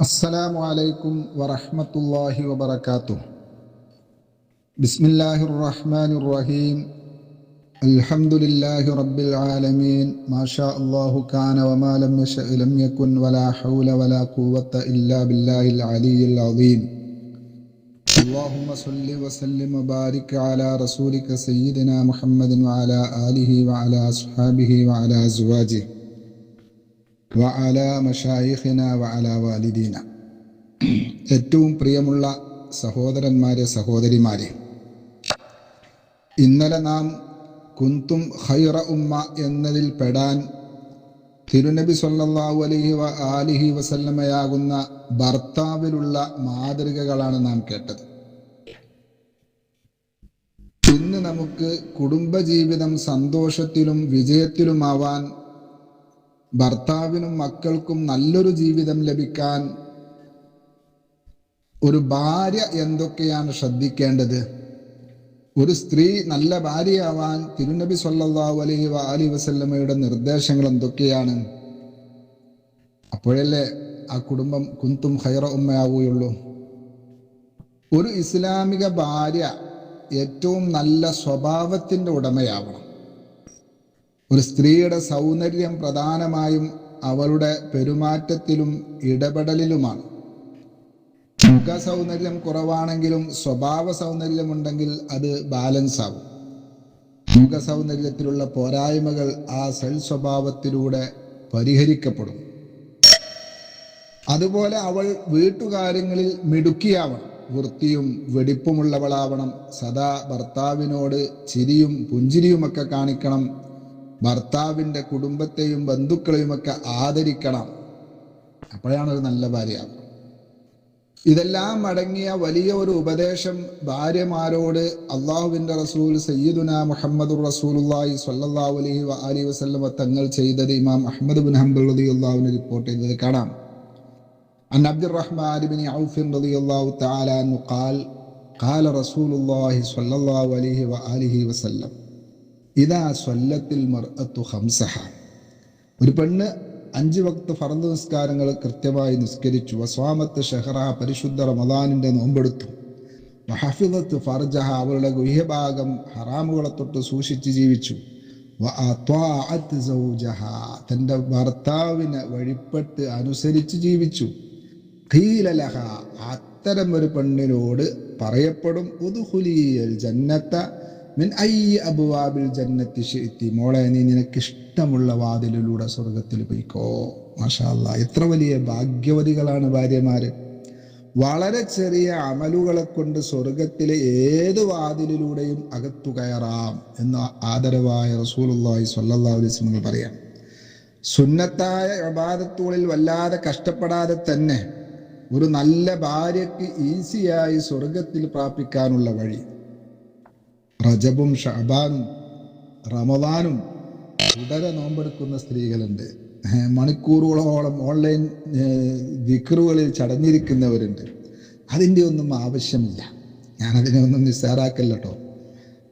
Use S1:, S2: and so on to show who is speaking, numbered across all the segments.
S1: السلام عليكم ورحمة الله وبركاته. بسم الله الرحمن الرحيم. الحمد لله رب العالمين. ما شاء الله كان وما لم يشأ لم يكن ولا حول ولا قوة إلا بالله العلي العظيم. اللهم صل وسلم وبارك على رسولك سيدنا محمد وعلى آله وعلى أصحابه وعلى أزواجه. വഅല മഷായിഖിന വഅല വാലിദീന. ഏറ്റവും പ്രിയമുള്ള സഹോദരന്മാരെ സഹോദരിമാരെ ഇന്നലെ നാം കുന്തും ഖൈറ ഉമ്മ എന്നതിൽ പെടാൻ തിരുനബി സല്ലല്ലാഹു അലൈഹി വ ആലിഹി വസല്ലമയാകുന്ന ഭർത്താവിലുള്ള മാതൃകകളാണ് നാം കേട്ടത്. ഇന്ന് നമുക്ക് കുടുംബജീവിതം സന്തോഷത്തിലും വിജയത്തിലുമാവാൻ ഭർത്താവിനും മക്കൾക്കും നല്ലൊരു ജീവിതം ലഭിക്കാൻ ഒരു ഭാര്യ എന്തൊക്കെയാണ് ശ്രദ്ധിക്കേണ്ടത്? ഒരു സ്ത്രീ നല്ല ഭാര്യയാവാൻ തിരുനബി സല്ലാഹു അലൈഹി അലി വസല്ലമ്മയുടെ നിർദ്ദേശങ്ങൾ എന്തൊക്കെയാണ്? അപ്പോഴല്ലേ ആ കുടുംബം കുന്തും ഹൈറ ഉമ്മയാവുകയുള്ളൂ. ഒരു ഇസ്ലാമിക ഭാര്യ ഏറ്റവും നല്ല സ്വഭാവത്തിന്റെ ഉടമയാവണം. ഒരു സ്ത്രീയുടെ സൗന്ദര്യം പ്രധാനമായും അവളുടെ പെരുമാറ്റത്തിലും ഇടപെടലിലുമാണ്. മുഖ സൗന്ദര്യം കുറവാണെങ്കിലും സ്വഭാവ സൗന്ദര്യമുണ്ടെങ്കിൽ അത് ബാലൻസ് ആവും. മുഖ സൗന്ദര്യത്തിലുള്ള പോരായ്മകൾ ആ സെൽ സ്വഭാവത്തിലൂടെ പരിഹരിക്കപ്പെടും. അതുപോലെ അവൾ വീട്ടുകാര്യങ്ങളിൽ മിടുക്കിയാവണം. വൃത്തിയും വെടിപ്പുമുള്ളവളാവണം. സദാ ഭർത്താവിനോട് ചിരിയും പുഞ്ചിരിയുമൊക്കെ കാണിക്കണം. ഭർത്താവിൻ്റെ കുടുംബത്തെയും ബന്ധുക്കളെയുമൊക്കെ ആദരിക്കണം അപ്പോഴാണ് ഒരു നല്ല ഭാര്യ ഇതെല്ലാം അടങ്ങിയ വലിയ ഒരു ഉപദേശം ഭാര്യമാരോട് അള്ളാഹുവിൻ്റെ റസൂൽ സയ്യിദുന മുഹമ്മദ് റസൂലുല്ലാഹി സ്വല്ലല്ലാഹു അലൈഹി അലൈഹി വസല്ലമ തങ്ങൾ ചെയ്തത് ഇമാം അഹമ്മദ് ബിൻ ഹംബൽ റളിയല്ലാഹുവിന് റിപ്പോർട്ട് ചെയ്തത് കാണാം عن عبد الرحمن بن عوف رضي الله تعالى عنه قال قال رسول الله صلى الله عليه وآله وسلم ഇതാ സ്വല്ലത്തിൽ മർഅത്തു ഹംസഹ ഒരു പെണ്ണ് അഞ്ച് വക്ത ഫറന്ത് നിസ്കാരങ്ങൾ കൃത്യമായി നിസ്കരിച്ചു. വസ്വാമത്ത് ഷെഹറ പരിശുദ്ധ റമദാനിന്റെ നോമ്പെടുത്തു. വഹഫിദത്ത് ഫർജഹ അവളുടെ ഗുഹ്യഭാഗം ഹറാമുകളെ തൊട്ട് സൂക്ഷിച്ച് ജീവിച്ചു. തന്റെ ഭർത്താവിനെ വഴിപ്പെട്ട് അനുസരിച്ച് ജീവിച്ചു. ഖീലലഹ അത്തരം ഒരു പെണ്ണിനോട് പറയപ്പെടും ഉദുഹുലിയൽ ജന്നത്ത അബുവാബിൽ ജന്നത്തി ഷിത്തി മോളെ നീ നിനക്ക് ഇഷ്ടമുള്ള വാതിലിലൂടെ സ്വർഗത്തിൽ പോയിക്കോ. മാഷാല്ല എത്ര വലിയ ഭാഗ്യവതികളാണ് ഭാര്യമാര്. വളരെ ചെറിയ അമലുകളെ കൊണ്ട് സ്വർഗത്തിലെ ഏത് വാതിലിലൂടെയും അകത്തു കയറാം എന്ന് ആദരവായ റസൂലുള്ളാഹി സ്വല്ലല്ലാഹു അലൈഹി വസല്ലം പറയാം. സുന്നത്തായ ഇബാദത്തുകളിൽ വല്ലാതെ കഷ്ടപ്പെടാതെ തന്നെ ഒരു നല്ല ഭാര്യയ്ക്ക് ഈസിയായി സ്വർഗത്തിൽ പ്രാപിക്കാനുള്ള വഴി. റജബും ഷാബാനും റമദാനും തുടരെ നോമ്പെടുക്കുന്ന സ്ത്രീകളുണ്ട്. മണിക്കൂറുകളോളം ഓൺലൈൻ വിക്രുകളിൽ ചടഞ്ഞിരിക്കുന്നവരുണ്ട്. അതിന്റെ ഒന്നും ആവശ്യമില്ല. ഞാനതിനെ ഒന്നും നിസ്സാരാക്കല്ല കേട്ടോ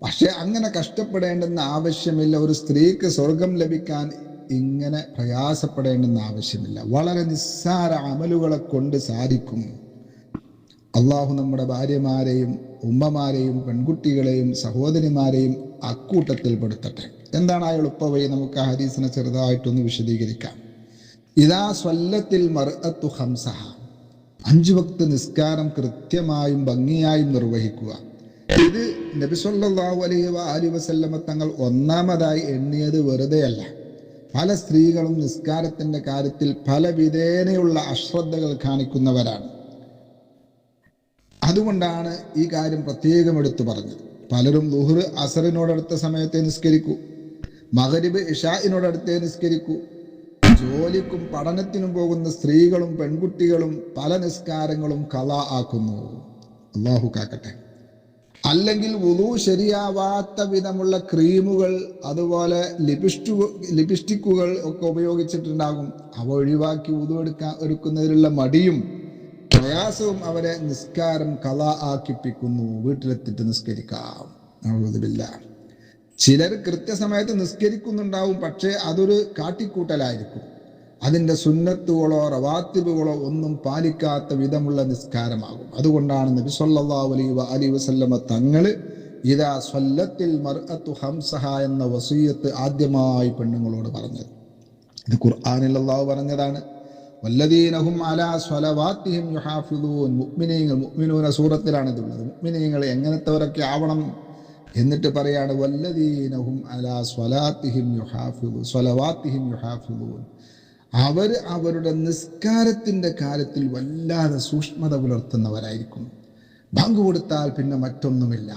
S1: പക്ഷെ അങ്ങനെ കഷ്ടപ്പെടേണ്ടെന്ന് ആവശ്യമില്ല. ഒരു സ്ത്രീക്ക് സ്വർഗം ലഭിക്കാൻ ഇങ്ങനെ പ്രയാസപ്പെടേണ്ടെന്ന് ആവശ്യമില്ല. വളരെ നിസ്സാര അമലുകളെ കൊണ്ട് സാധിക്കും. അള്ളാഹു നമ്മുടെ ഭാര്യമാരെയും ഉമ്മമാരെയും പെൺകുട്ടികളെയും സഹോദരിമാരെയും അക്കൂട്ടത്തിൽ പെടുത്തട്ടെ. എന്താണ് ആ എളുപ്പവഴി? നമുക്ക് ആ ഹദീസിനെ ചെറുതായിട്ടൊന്ന് വിശദീകരിക്കാം. ഇതാ സ്വല്ലത്തിൽ മർഅത്തു ഹംസഹ അഞ്ചു വക്ത് നിസ്കാരം കൃത്യമായും ഭംഗിയായും നിർവഹിക്കുക. ഇത് നബിസൊല്ലാഹു അലൈഹി അലി വസല്ലമ തങ്ങൾ ഒന്നാമതായി എണ്ണിയത് വെറുതെയല്ല. പല സ്ത്രീകളും നിസ്കാരത്തിന്റെ കാര്യത്തിൽ പല വിധേനയുള്ള അശ്രദ്ധകൾ കാണിക്കുന്നവരാണ്. അതുകൊണ്ടാണ് ഈ കാര്യം പ്രത്യേകം എടുത്തു പറഞ്ഞത്. പലരും ലുഹർ അസറിനോടടുത്ത സമയത്തെ നിസ്കരിക്കൂ. മകരിബ് ഇഷാഇനോടടുത്തേ നിസ്കരിക്കൂ. ജോലിക്കും പഠനത്തിനും പോകുന്ന സ്ത്രീകളും പെൺകുട്ടികളും പല നിസ്കാരങ്ങളും കല ആക്കുന്നു അള്ളാഹു കാക്കട്ടെ. അല്ലെങ്കിൽ വുളു ശരിയാവാത്ത വിധമുള്ള ക്രീമുകൾ അതുപോലെ ലിപിസ്റ്റു ലിപിസ്റ്റിക്കുകൾ ഒക്കെ ഉപയോഗിച്ചിട്ടുണ്ടാകും. അവ ഒഴിവാക്കി ഉതു എടുക്കാൻ എടുക്കുന്നതിലുള്ള മടിയും പ്രയാസവും അവരെ നിസ്കാരം കല ആക്കിപ്പിക്കുന്നു. വീട്ടിലെത്തിയിട്ട് നിസ്കരിക്കാം. എഴുതില്ല ചിലർ കൃത്യസമയത്ത് നിസ്കരിക്കുന്നുണ്ടാവും പക്ഷേ അതൊരു കാട്ടിക്കൂട്ടലായിരിക്കും. അതിന്റെ സുന്നത്തുകളോ റവാത്തിബുകളോ ഒന്നും പാലിക്കാത്ത വിധമുള്ള നിസ്കാരമാകും. അതുകൊണ്ടാണ് നബി സല്ലല്ലാഹു അലൈഹി വ അലൈഹി വസല്ലമ തങ്ങൾ ഇതാ സ്വല്ലത്തിൽ മർഅത്തു ഹംസഹ എന്ന വസീയത്ത് ആദ്യമായി പെണ്ണുങ്ങളോട് പറഞ്ഞത്. ഇത് ഖുർആനിൽ അള്ളാഹു പറഞ്ഞതാണ്. വല്ലദീനഹും അലാ സ്വലവാത്തിഹിം യുഹാഫിദൂൻ. സൂറത്തിലാണ് ഇതുള്ളത് മുഅ്മിനീങ്ങൾ എങ്ങനത്തെവരൊക്കെ ആവണം എന്നിട്ട് പറയാണ് വല്ലദീനഹും അലാ സ്വലാത്തിഹിം യുഹാഫിദു സ്വലവാത്തിഹിം യുഹാഫിദൂൻ. അവർ അവരുടെ നിസ്കാരത്തിന്റെ കാര്യത്തിൽ വല്ലാതെ സൂക്ഷ്മത പുലർത്തുന്നവരായിരിക്കും. ബാങ്ക് കൊടുത്താൽ പിന്നെ മറ്റൊന്നുമില്ല.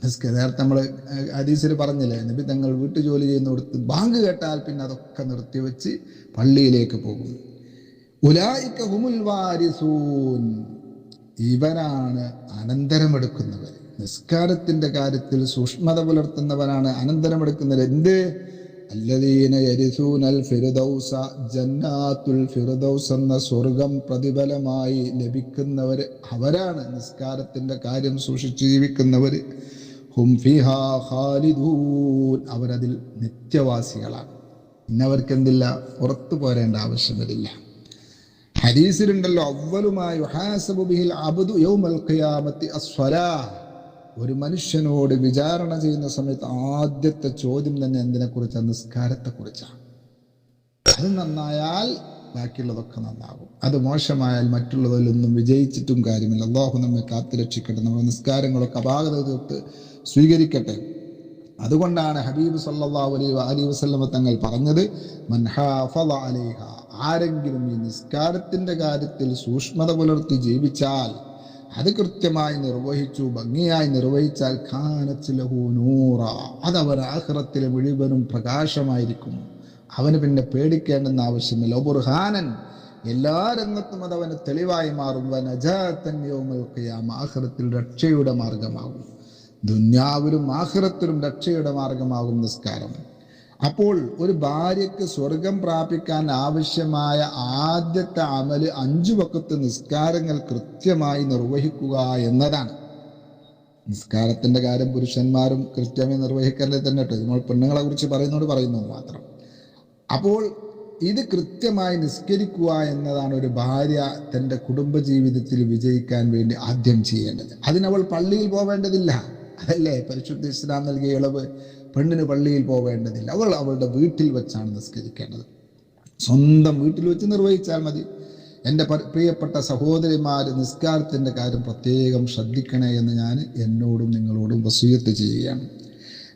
S1: നിസ്കാര നേരത്തെ നമ്മൾ ഹദീസിൽ പറഞ്ഞില്ലേ നബി തങ്ങൾ വീട്ടുജോലി ജോലി ബാങ്ക് കേട്ടാൽ പിന്നെ അതൊക്കെ നിർത്തിവെച്ച് പള്ളിയിലേക്ക് പോകും. വാരിസൂൻ. ഇവനാണ് അനന്തരമെടുക്കുന്നവർ നിസ്കാരത്തിന്റെ കാര്യത്തിൽ സൂക്ഷ്മത പുലർത്തുന്നവനാണ് അനന്തരമെടുക്കുന്നത് എന്ത്? അല്ലദീന ജന്നാത്തുൽ എന്ന സ്വർഗം പ്രതിഫലമായി ലഭിക്കുന്നവർ അവരാണ് നിസ്കാരത്തിന്റെ കാര്യം സൂക്ഷിച്ച് ജീവിക്കുന്നവർ ഹും ഖാലിദൂൻ. അവരതിൽ നിത്യവാസികളാണ്. ഇന്നവർക്ക് എന്തില്ല പുറത്തു പോരേണ്ട ആവശ്യം വരില്ല ഹദീസിലുണ്ടല്ലോ അവലുമായി ഒരു മനുഷ്യനോട് വിചാരണ ചെയ്യുന്ന സമയത്ത് ആദ്യത്തെ ചോദ്യം തന്നെ എന്തിനെ കുറിച്ചാണ് നിസ്കാരത്തെ കുറിച്ചാണ് അത് നന്നായാൽ ബാക്കിയുള്ളതൊക്കെ നന്നാകും. അത് മോശമായാൽ മറ്റുള്ളതിലൊന്നും വിജയിച്ചിട്ടും കാര്യമില്ല. അള്ളാഹു നമ്മെ കാത്തുരക്ഷിക്കട്ടെ നമ്മുടെ നിസ്കാരങ്ങളൊക്കെ അപാകത തീർത്ത് സ്വീകരിക്കട്ടെ. അതുകൊണ്ടാണ് ഹബീബ് സല്ലാ അലൈഹി അലി വസല്ലമ തങ്ങൾ പറഞ്ഞത് മൻഹാഫ അലൈഹ. ആരെങ്കിലും ഈ നിസ്കാരത്തിന്റെ കാര്യത്തിൽ സൂക്ഷ്മത പുലർത്തി ജീവിച്ചാൽ അത് കൃത്യമായി നിർവഹിച്ചു ഭംഗിയായി നിർവഹിച്ചാൽ ഖാനത്ത് ലഹു നൂറ. അത് അവർ ആഹ്റത്തിലെ മുഴുവനും പ്രകാശമായിരിക്കും. അവന് പിന്നെ പേടിക്കേണ്ടെന്ന് ആവശ്യമില്ല. ബുർഹാനൻ എല്ലാ രംഗത്തും അത് അവന് തെളിവായി മാറും. വനജാത്തൻ യൗമൽ ഖിയാമ. ആഖിറത്തിൽ രക്ഷയുടെ മാർഗമാകും ദുന്യാവിലും ആഹ്റത്തിലും രക്ഷയുടെ മാർഗമാകും നിസ്കാരം. അപ്പോൾ ഒരു ഭാര്യക്ക് സ്വർഗം പ്രാപിക്കാൻ ആവശ്യമായ ആദ്യത്തെ അമൽ അഞ്ചു വക്കത്ത് നിസ്കാരങ്ങൾ കൃത്യമായി നിർവഹിക്കുക എന്നതാണ്. നിസ്കാരത്തിന്റെ കാര്യം പുരുഷന്മാരും കൃത്യമായി നിർവഹിക്കേണ്ടത് തന്നെ നമ്മൾ പെണ്ണുങ്ങളെ കുറിച്ച് പറയുന്നോട് പറയുന്നത് മാത്രം. അപ്പോൾ ഇത് കൃത്യമായി നിസ്കരിക്കുക എന്നതാണ് ഒരു ഭാര്യ തന്റെ കുടുംബജീവിതത്തിൽ വിജയിക്കാൻ വേണ്ടി ആദ്യം ചെയ്യേണ്ടത്. അതിനവൾ പള്ളിയിൽ പോവേണ്ടതില്ല. അതല്ലേ? പരിശുദ്ധ ഇസ്ലാം നൽകിയ ഇളവ്. പെണ്ണിന് പള്ളിയിൽ പോവേണ്ടതില്ല അവൾ അവളുടെ വീട്ടിൽ വെച്ചാണ് നിസ്കരിക്കേണ്ടത്. സ്വന്തം വീട്ടിൽ വെച്ച് നിർവഹിച്ചാൽ മതി. എന്റെ പ്രിയപ്പെട്ട സഹോദരിമാർ നിസ്കാരത്തിന്റെ കാര്യം പ്രത്യേകം ശ്രദ്ധിക്കണേ എന്ന് ഞാൻ എന്നോടും നിങ്ങളോടും വസൂയത്ത് ചെയ്യുകയാണ്.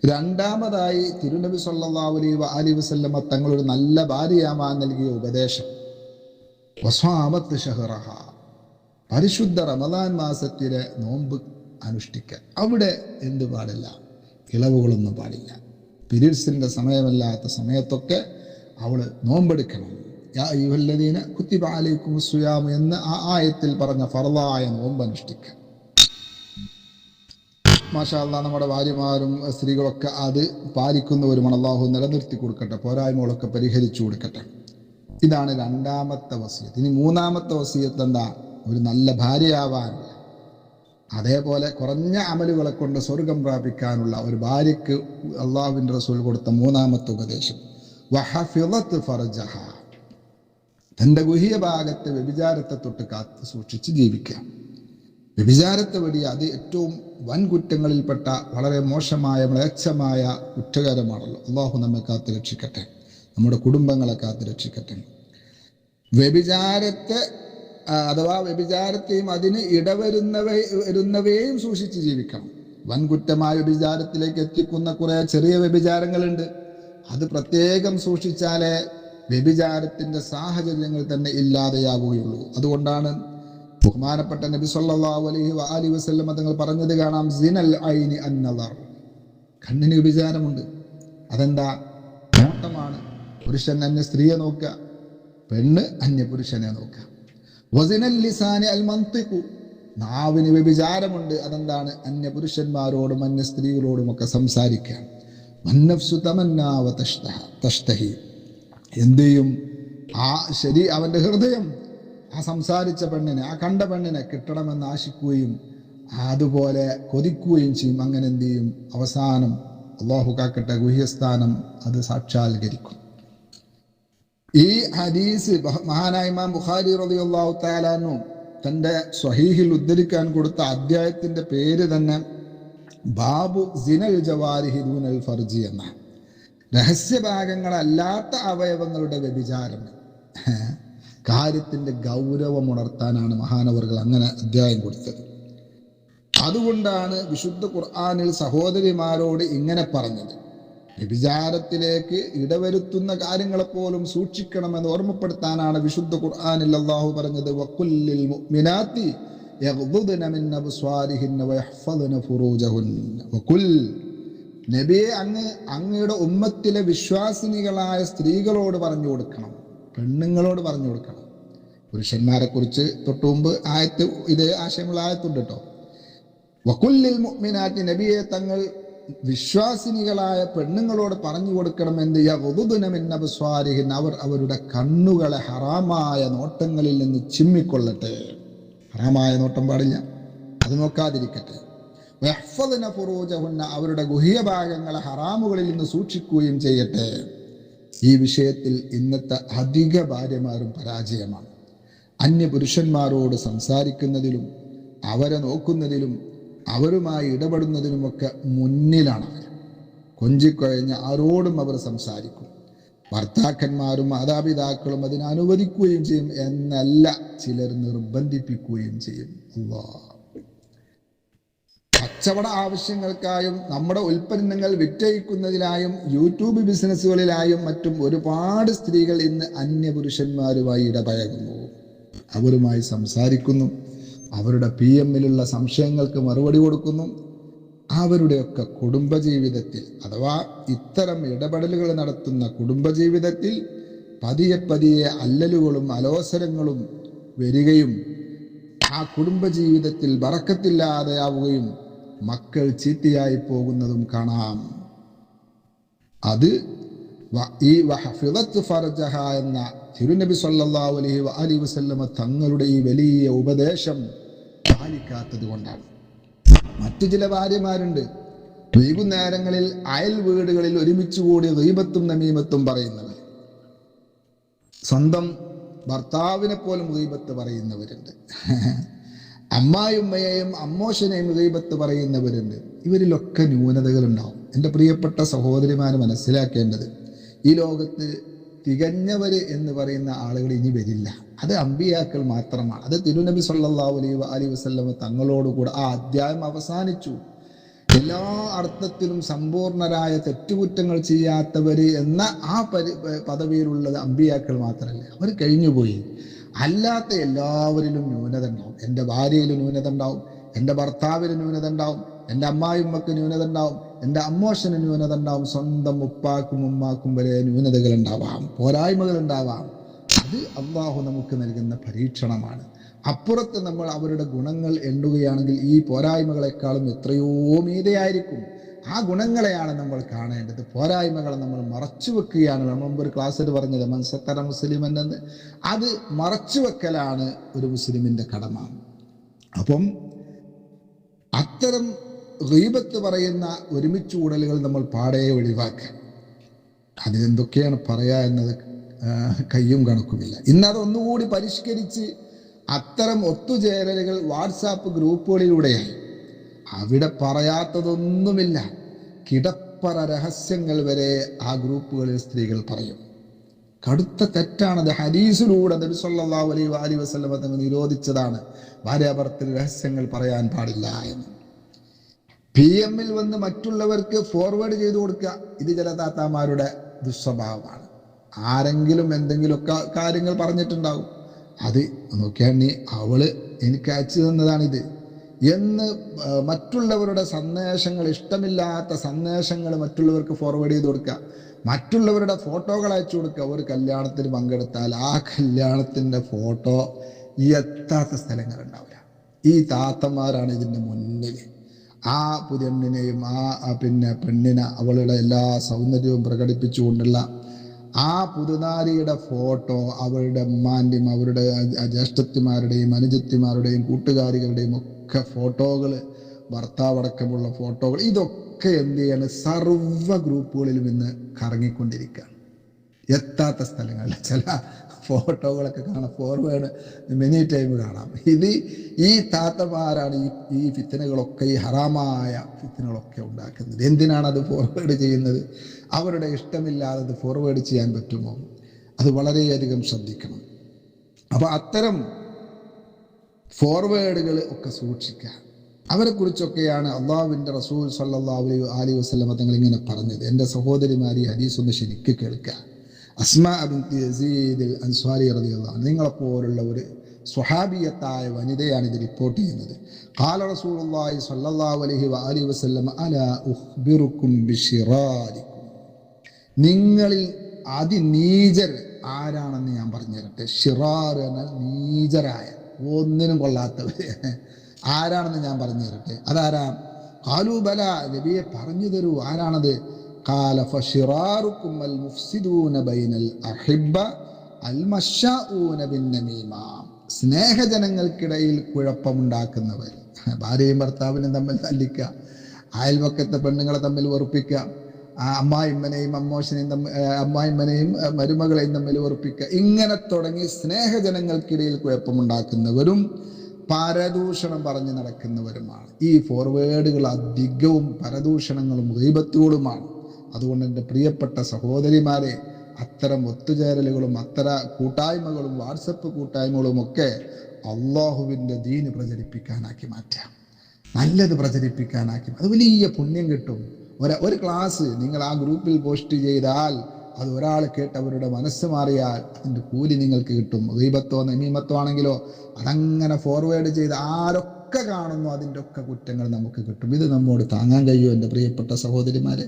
S1: രണ്ടാമതായി തിരുനബി സല്ലാവലി അലൈഹി അലി വസല്ലമ്മ തങ്ങളൊരു നല്ല ഭാര്യയാമാൻ നൽകിയ ഉപദേശം. വസ്വാമത്ത് ഷഹറഹ പരിശുദ്ധ റമദാൻ മാസത്തിലെ നോമ്പ് അനുഷ്ഠിക്കാൻ അവിടെ എന്ത് പാടില്ല ഇളവുകളൊന്നും പാടില്ല. പിരീഡ്സിന്റെ സമയമല്ലാത്ത സമയത്തൊക്കെ അവൾ നോമ്പെടുക്കണം. യാ അയ്യുഹല്ലദീന കുത്തിബ അലൈക്കും സുയാം എന്ന് ആ ആയത്തിൽ പറഞ്ഞ ഫറലായ നോമ്പ് അനുഷ്ഠിക്കുക മാഷാല്ല നമ്മുടെ ഭാര്യമാരും സ്ത്രീകളൊക്കെ അത് പാലിക്കുന്നവരുമാണ്. അള്ളാഹു നിലനിർത്തി കൊടുക്കട്ടെ പോരായ്മകളൊക്കെ പരിഹരിച്ചു കൊടുക്കട്ടെ. ഇതാണ് രണ്ടാമത്തെ വസീയത്ത്. ഇനി മൂന്നാമത്തെ വസീയത്ത് എന്താ? ഒരു നല്ല ഭാര്യയാവാൻ അതേപോലെ കുറഞ്ഞ അമലുകളെ കൊണ്ട് സ്വർഗം പ്രാപിക്കാനുള്ള ഒരു ഭാര്യയ്ക്ക് അള്ളാഹുവിന്റെ റസൂൽ കൊടുത്ത മൂന്നാമത്തെ ഉപദേശം. ഫർജഹ. തന്റെ ഗുഹ്യ ഭാഗത്തെ വ്യഭിചാരത്തെ തൊട്ട് കാത്ത് സൂക്ഷിച്ച് ജീവിക്കുക. വ്യഭിചാരത്തെ വഴി അത് ഏറ്റവും വൻ കുറ്റങ്ങളിൽപ്പെട്ട വളരെ മോശമായ മ്ലേച്ഛമായ കുറ്റകരമാണല്ലോ. അള്ളാഹു നമ്മെ കാത്ത് രക്ഷിക്കട്ടെ. നമ്മുടെ കുടുംബങ്ങളെ കാത്ത് രക്ഷിക്കട്ടെ. വ്യഭിചാരത്തെ അഥവാ വ്യഭിചാരത്തെയും അതിന് ഇടവരുന്നവ വരുന്നവയെയും സൂക്ഷിച്ച് ജീവിക്കണം. വൻകുറ്റമായ വ്യഭിചാരത്തിലേക്ക് എത്തിക്കുന്ന കുറെ ചെറിയ വ്യഭിചാരങ്ങളുണ്ട്. അത് പ്രത്യേകം സൂക്ഷിച്ചാലേ വ്യഭിചാരത്തിന്റെ സാഹചര്യങ്ങൾ തന്നെ ഇല്ലാതെയാവുകയുള്ളൂ. അതുകൊണ്ടാണ് ബഹുമാനപ്പെട്ട നബി സല്ലല്ലാഹു അലൈഹി വഅലി വസല്ലം തങ്ങൾ പറഞ്ഞത് കാണാം സിനൽ ഐനി അന്നദർ. കണ്ണിന് വിചാരമുണ്ട് അതെന്താ? നോട്ടമാണ്. പുരുഷൻ അന്യ സ്ത്രീയെ നോക്കുക പെണ്ണ് അന്യ പുരുഷനെ നോക്കുക. നാവിന് വ്യഭിചാരമുണ്ട്. അതെന്താണ്? അന്യ പുരുഷന്മാരോടും അന്യ സ്ത്രീകളോടും ഒക്കെ സംസാരിക്കുക മന്നഫ്സു തമന്നാവ തഷ്തഹ എന്ത് ചെയ്യും? ആ ശരി അവന്റെ ഹൃദയം ആ സംസാരിച്ച പെണ്ണിനെ ആ കണ്ട പെണ്ണിനെ കിട്ടണമെന്ന് ആശിക്കുകയും അതുപോലെ കൊതിക്കുകയും ചെയ്യും. അങ്ങനെ എന്ത് ചെയ്യും? അവസാനം അള്ളാഹു കാക്കട്ടെ ഗുഹ്യസ്ഥാനം അത് സാക്ഷാത്കരിക്കും. ഈ ഹദീസ് മഹാനായ ഇമാം ബുഖാരി റളിയല്ലാഹു തആലാനു തന്റെ സ്വഹീഹിൽ ഉദ്ധരിക്കാൻ കൊടുത്ത അധ്യായത്തിന്റെ പേര് തന്നെ ബാബു സിനൽ ജവാരിഹി ദൂനൽ ഫർജി എന്ന രഹസ്യ രഹസ്യഭാഗങ്ങളല്ലാത്ത അവയവങ്ങളുടെ വ്യഭിചാരം. കാര്യത്തിന്റെ ഗൗരവം ഉണർത്താനാണ് മഹാനവർകൾ അങ്ങനെ അധ്യായം കൊടുത്തത്. അതുകൊണ്ടാണ് വിശുദ്ധ ഖുർആനിൽ സഹോദരിമാരോട് ഇങ്ങനെ പറഞ്ഞത്. വ്യഭിചാരത്തിലേക്ക് ഇടവരുത്തുന്ന കാര്യങ്ങളെപ്പോലും സൂക്ഷിക്കണമെന്ന് ഓർമ്മപ്പെടുത്താനാണ് വിശുദ്ധ ഖുർആാനിൽ അള്ളാഹു പറഞ്ഞത്. നബിയെ അങ്ങ് അങ്ങയുടെ ഉമ്മത്തിലെ വിശ്വാസിനികളായ സ്ത്രീകളോട് പറഞ്ഞു കൊടുക്കണം പെണ്ണുങ്ങളോട് പറഞ്ഞു കൊടുക്കണം. പുരുഷന്മാരെ കുറിച്ച് തൊട്ടു മുമ്പ് ആയത്ത് ഇത് ആശയമുള്ള ആയത്തുണ്ട് കേട്ടോ വക്കുല്ലിൽ മുഅ്മിനാത്തി നബിയെ തങ്ങൾ വിശ്വാസിനികളായ പെണ്ണുങ്ങളോട് പറഞ്ഞു കൊടുക്കണം കൊടുക്കണമെന്ന് യഹുദുനമിന്നബസ്വാരിഹിൻ അവർ അവരുടെ കണ്ണുകളെ ഹറാമായ നോട്ടങ്ങളിൽ നിന്ന് ചിമ്മിക്കൊള്ളട്ടെ. ഹറാമായ നോട്ടം പാടില്ല. അത് നോക്കാതിരിക്കട്ടെ. വഹ്ഫദ്ന ഫുറൂജഹുന്ന. അവരുടെ ഗുഹ്യഭാഗങ്ങളെ ഹറാമുകളിൽ നിന്ന് സൂക്ഷിക്കുകയും ചെയ്യട്ടെ. ഈ വിഷയത്തിൽ ഇന്നത്തെ അധിക ഭാര്യമാരും പരാജയമാണ്. അന്യ പുരുഷന്മാരോട് സംസാരിക്കുന്നതിലും അവരെ നോക്കുന്നതിലും അവരുമായി ഇടപെടുന്നതിനുമൊക്കെ മുന്നിലാണ് അവർ. കൊഞ്ചിക്കൊഴഞ്ഞ് ആരോടും അവർ സംസാരിക്കും. ഭർത്താക്കന്മാരും മാതാപിതാക്കളും അതിനെ അനുവദിക്കുകയും ചെയ്യും എന്നല്ല ചിലർ നിർബന്ധിപ്പിക്കുകയും ചെയ്യും. കച്ചവട ആവശ്യങ്ങൾക്കായും നമ്മുടെ ഉൽപ്പന്നങ്ങൾ വിറ്റയിക്കുന്നതിനായും യൂട്യൂബ് ബിസിനസ്സുകളിലായും മറ്റും ഒരുപാട് സ്ത്രീകൾ ഇന്ന് അന്യപുരുഷന്മാരുമായി ഇടപഴകുന്നു. അവരുമായി സംസാരിക്കുന്നു. അവരുടെ പി എമ്മിലുള്ള സംശയങ്ങൾക്ക് മറുപടി കൊടുക്കുന്നു. അവരുടെയൊക്കെ കുടുംബജീവിതത്തിൽ അഥവാ ഇത്തരം ഇടപെടലുകൾ നടത്തുന്ന കുടുംബജീവിതത്തിൽ പതിയെ പതിയെ അല്ലലുകളും അലോസരങ്ങളും വരികയും ആ കുടുംബജീവിതത്തിൽ വറക്കത്തില്ലാതെയാവുകയും മക്കൾ ചീത്തയായി പോകുന്നതും കാണാം. അത് ഈ വഹഫിളത്ത് ഫർജഹ എന്ന തിരുനബി സല്ലല്ലാഹു അലൈഹി അലി വസല്ലമ തങ്ങളുടെ ഈ വലിയ ഉപദേശം പാലിക്കാത്തത് കൊണ്ടാണ്. മറ്റു ചില ഭാര്യമാരുണ്ട്. വൈകുന്നേരങ്ങളിൽ അയൽ വീടുകളിൽ ഒരുമിച്ച് കൂടി ഗീബത്തും നമീമത്തും പറയുന്നവർ. സ്വന്തം ഭർത്താവിനെ പോലും ദൈവത്ത് പറയുന്നവരുണ്ട്. അമ്മായുമ്മയെയും അമ്മോശനെയും ദൈവത്ത് പറയുന്നവരുണ്ട്. ഇവരിലൊക്കെ ന്യൂനതകൾ ഉണ്ടാവും എന്റെ പ്രിയപ്പെട്ട സഹോദരിമാർ മനസ്സിലാക്കേണ്ടത് ഈ ലോകത്ത് തികഞ്ഞവര് എന്ന് പറയുന്ന ആളുകൾ ഇനി വരില്ല. അത് അമ്പിയാക്കൾ മാത്രമാണ്. അത് തിരുനബി സല്ലാ അലൈ അലി വസ്ല്ലമ തങ്ങളോടുകൂടെ ആ അധ്യായം അവസാനിച്ചു. എല്ലാ അർത്ഥത്തിലും സമ്പൂർണരായ തെറ്റുകുറ്റങ്ങൾ ചെയ്യാത്തവര് എന്ന ആ പരി പദവിയിലുള്ളത് അമ്പിയാക്കൾ മാത്രമല്ല. അവർ കഴിഞ്ഞുപോയി. അല്ലാത്ത എല്ലാവരിലും ന്യൂനത ഉണ്ടാവും എന്റെ ഭാര്യയിൽ ന്യൂനത ഉണ്ടാവും എന്റെ ഭർത്താവിന് ന്യൂനത ഉണ്ടാവും എന്റെ അമ്മായിമ്മക്ക് ന്യൂനത ഉണ്ടാവും എന്റെ അമ്മോഷന് ന്യൂനത ഉണ്ടാവും സ്വന്തം ഉപ്പാക്കും ഉമ്മാക്കും വരെ ന്യൂനതകൾ ഉണ്ടാവാം പോരായ്മകൾ ഉണ്ടാവാം അത് അള്ളാഹു നമുക്ക് നൽകുന്ന പരീക്ഷണമാണ്. അപ്പുറത്ത് നമ്മൾ അവരുടെ ഗുണങ്ങൾ എണ്ണുകയാണെങ്കിൽ ഈ പോരായ്മകളെക്കാളും എത്രയോ മീതയായിരിക്കും. ആ ഗുണങ്ങളെയാണ് നമ്മൾ കാണേണ്ടത്. പോരായ്മകളെ നമ്മൾ മറച്ചു വെക്കുകയാണ്. നമ്മൾ മുമ്പ് ഒരു ക്ലാസ്സിൽ പറഞ്ഞത് മൻസത്തര മുസ്ലിം എന്നെന്ന് അത് മറച്ചു വെക്കലാണ് ഒരു മുസ്ലിമിന്റെ കടമ. അപ്പം അത്തരം ഗീബത്ത് പറയുന്ന ഒരുമിച്ച് കൂടലുകൾ നമ്മൾ പാടെ ഒഴിവാക്കുക അതിനെന്തൊക്കെയാണ് പറയുക എന്നത് കയ്യും കണക്കുമില്ല. ഇന്ന് അതൊന്നുകൂടി പരിഷ്കരിച്ച് അത്തരം ഒത്തുചേരലുകൾ വാട്സാപ്പ് ഗ്രൂപ്പുകളിലൂടെയായി. അവിടെ പറയാത്തതൊന്നുമില്ല. കിടപ്പറ രഹസ്യങ്ങൾ വരെ ആ ഗ്രൂപ്പുകളിൽ സ്ത്രീകൾ പറയും. കടുത്ത തെറ്റാണത് ഹരീസിലൂടെ നബി സല്ലല്ലാഹു അലൈഹി അലൈഹി വസല്ലമ തങ്ങൾ നിരോധിച്ചതാണ്. ഭാര്യാഭർത്തൃ രഹസ്യങ്ങൾ പറയാൻ പാടില്ല എന്ന്. പി എമ്മിൽ വന്ന് മറ്റുള്ളവർക്ക് ഫോർവേഡ് ചെയ്തു കൊടുക്കുക. ഇത് ചില താത്താമാരുടെ ദുസ്വഭാവമാണ്. ആരെങ്കിലും എന്തെങ്കിലുമൊക്കെ കാര്യങ്ങൾ പറഞ്ഞിട്ടുണ്ടാവും. അത് നോക്കിയാൽ നീ അവൾ എനിക്ക് അയച്ചു തന്നതാണിത്. എന്ന് മറ്റുള്ളവരുടെ സന്ദേശങ്ങൾ ഇഷ്ടമില്ലാത്ത സന്ദേശങ്ങൾ മറ്റുള്ളവർക്ക് ഫോർവേഡ് ചെയ്ത് കൊടുക്കുക. മറ്റുള്ളവരുടെ ഫോട്ടോകൾ അയച്ചു കൊടുക്കുക. ഒരു കല്യാണത്തിന് പങ്കെടുത്താൽ ആ കല്യാണത്തിന്റെ ഫോട്ടോ എത്താത്ത സ്ഥലങ്ങൾ ഉണ്ടാവില്ല. ഈ താത്തമാരാണ് ഇതിന്റെ മുന്നിൽ. ആ പുതിയണ്ണിനെയും ആ പിന്നെ പെണ്ണിനെ അവളുടെ എല്ലാ സൗന്ദര്യവും പ്രകടിപ്പിച്ചുകൊണ്ടുള്ള ആ പുതുനാരിയുടെ ഫോട്ടോ അവളുടെ ഉമ്മാന്റെയും അവരുടെ ജ്യേഷ്ഠത്തിമാരുടെയും അനുജത്തിമാരുടെയും കൂട്ടുകാരികളുടെയും ഒക്കെ ഫോട്ടോകൾ ഭർത്താവടക്കമുള്ള ഫോട്ടോകൾ. ഇതൊക്കെ എന്ത് ചെയ്യാണ്? സർവ ഗ്രൂപ്പുകളിലും ഇന്ന് കറങ്ങിക്കൊണ്ടിരിക്കുകയാണ്. എത്താത്ത സ്ഥലങ്ങളിൽ. ചില ഫോട്ടോകളൊക്കെ കാണാം. ഫോർവേഡ് മെനി ടൈം കാണാം. ഇത് ഈ താത്തമാരാണ് ഈ ഈ ഫിത്തനകളൊക്കെ ഈ ഹറാമായ ഫിത്തനകളൊക്കെ ഉണ്ടാക്കുന്നത്. എന്തിനാണ് അത് ഫോർവേഡ് ചെയ്യുന്നത്? അവരുടെ ഇഷ്ടമില്ലാതെ അത് ഫോർവേഡ് ചെയ്യാൻ പറ്റുമോ? അത് വളരെയധികം ശ്രദ്ധിക്കണം. അപ്പോൾ അത്തരം ഫോർവേഡുകൾ ഒക്കെ സൂക്ഷിക്കുക. അവരെക്കുറിച്ചൊക്കെയാണ് അള്ളാഹുവിന്റെ റസൂൽ സല്ലാ അലൈഹി അലൈഹി വസല്ലം തങ്ങൾ ഇങ്ങനെ പറഞ്ഞത്. എന്റെ സഹോദരിമാരി ഈ ഹദീസ് ഒന്ന് ശരിക്ക് കേൾക്കുക. അസ്മാ ബിൻത് യസീദ് അൻസ്വാരി റളിയല്ലാഹു നിങ്ങളെപ്പോലുള്ള ഒരു സ്വഹാബിയത്തായ വനിതയാണ് ഇത് റിപ്പോർട്ട് ചെയ്യുന്നത്. കാല റസൂലുള്ളാഹി സ്വല്ലല്ലാഹു അലൈഹി വഅലി വസല്ലം അലാ ഉഖ്ബിറുക്കും ബിശിറാരിക്കും നിങ്ങളിൽ അതിനീചർ ആരാണെന്ന് ഞാൻ പറഞ്ഞു തരട്ടെ ഷിറാർ എന്നാൽ നീചരായ ഒന്നിനും കൊള്ളാത്തവർ ആരാണെന്ന് ഞാൻ പറഞ്ഞു തരട്ടെ അതാരാ? കാലു ബല നബിയെ പറഞ്ഞു തരൂ. ആരാണത്? قال فشراركم المفسدون بين الأحبة المشاؤون بالنميمة സ്നേഹജനങ്ങൾക്കിടയിൽ കുഴപ്പമുണ്ടാക്കുന്നവർ ഭാര്യയും ഭർത്താവിനും തമ്മിൽ തല്ലിക്കുക അയൽവക്കത്തെ പെണ്ണുങ്ങളെ തമ്മിൽ വെറുപ്പിക്കുക ആ അമ്മായിമ്മനെയും അമ്മോശനെയും തമ്മിൽ അമ്മായിമ്മനെയും ആ, മരുമകളെയും തമ്മിൽ വെറുപ്പിക്കുക ഇങ്ങനെ തുടങ്ങി സ്നേഹജനങ്ങൾക്കിടയിൽ കുഴപ്പമുണ്ടാക്കുന്നവരും പരദൂഷണം പറഞ്ഞു നടക്കുന്നവരുമാണ് ഈ ഫോർവേഡുകൾ അധികവും പരദൂഷണങ്ങളും ഗൈബത്തുകളുമാണ് അതുകൊണ്ട് എന്റെ പ്രിയപ്പെട്ട സഹോദരിമാരെ അത്തരം ഒത്തുചേരലുകളും അത്തര കൂട്ടായ്മകളും വാട്സപ്പ് കൂട്ടായ്മകളും ഒക്കെ അള്ളാഹുവിന്റെ ദീന് പ്രചരിപ്പിക്കാനാക്കി മാറ്റാം. നല്ലത് പ്രചരിപ്പിക്കാനാക്കി അത് വലിയ പുണ്യം കിട്ടും. ഒരു ഒരു ക്ലാസ് നിങ്ങൾ ആ ഗ്രൂപ്പിൽ പോസ്റ്റ് ചെയ്താൽ അത് ഒരാൾ കേട്ട് അവരുടെ മനസ്സ് മാറിയാൽ അതിന്റെ കൂലി നിങ്ങൾക്ക് കിട്ടും. ദൈവത്തോ നമീമത്തോ ആണെങ്കിലോ അതങ്ങനെ ഫോർവേഡ് ചെയ്ത് ആരൊക്കെ കാണുന്നു അതിന്റെ ഒക്കെ കുറ്റങ്ങൾ നമുക്ക് കിട്ടും. ഇത് നമ്മോട് താങ്ങാൻ കഴിയുമോ എന്റെ പ്രിയപ്പെട്ട സഹോദരിമാരെ?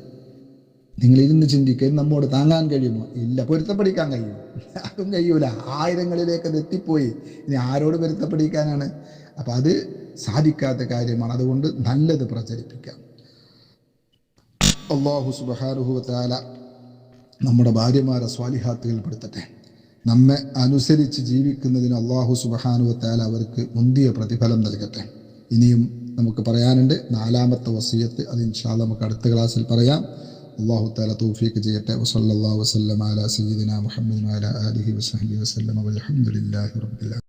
S1: നിങ്ങൾ ഇരുന്ന് ചിന്തിക്കുക നമ്മോട് താങ്ങാൻ കഴിയുമോ? ഇല്ല. പൊരുത്തപ്പെടിക്കാൻ കഴിയും. അതും കഴിയൂല. ആയിരങ്ങളിലേക്ക് അത് എത്തിപ്പോയി. ഇനി ആരോട് പൊരുത്തപ്പെടിക്കാനാണ്? അപ്പം അത് സാധിക്കാത്ത കാര്യമാണ്. അതുകൊണ്ട് നല്ലത് പ്രചരിപ്പിക്കാം. അള്ളാഹു സുബഹാനുഹു താല നമ്മുടെ ഭാര്യമാരെ സ്വാലിഹാത്തുകൾ പെടുത്തട്ടെ നമ്മെ അനുസരിച്ച് ജീവിക്കുന്നതിന് അള്ളാഹു സുബഹാനുവത്താല താല അവർക്ക് മുന്തിയ പ്രതിഫലം നൽകട്ടെ. ഇനിയും നമുക്ക് പറയാനുണ്ട് നാലാമത്തെ വസീയത്ത്. അത് ഇൻഷാല്ല നമുക്ക് അടുത്ത ക്ലാസ്സിൽ പറയാം. അള്ളാഹു താല തൗഫീക്ക് ചെയ്യട്ടെ. വസല്ലല്ലാഹു വസ്ലം അലാ സയ്യിദിന മുഹമ്മദ് വഅലാ ആലിഹി വസഹ്ബിഹി വസ്ലം വൽഹംദുലില്ലാഹി റബ്ബിൽ ആലമീൻ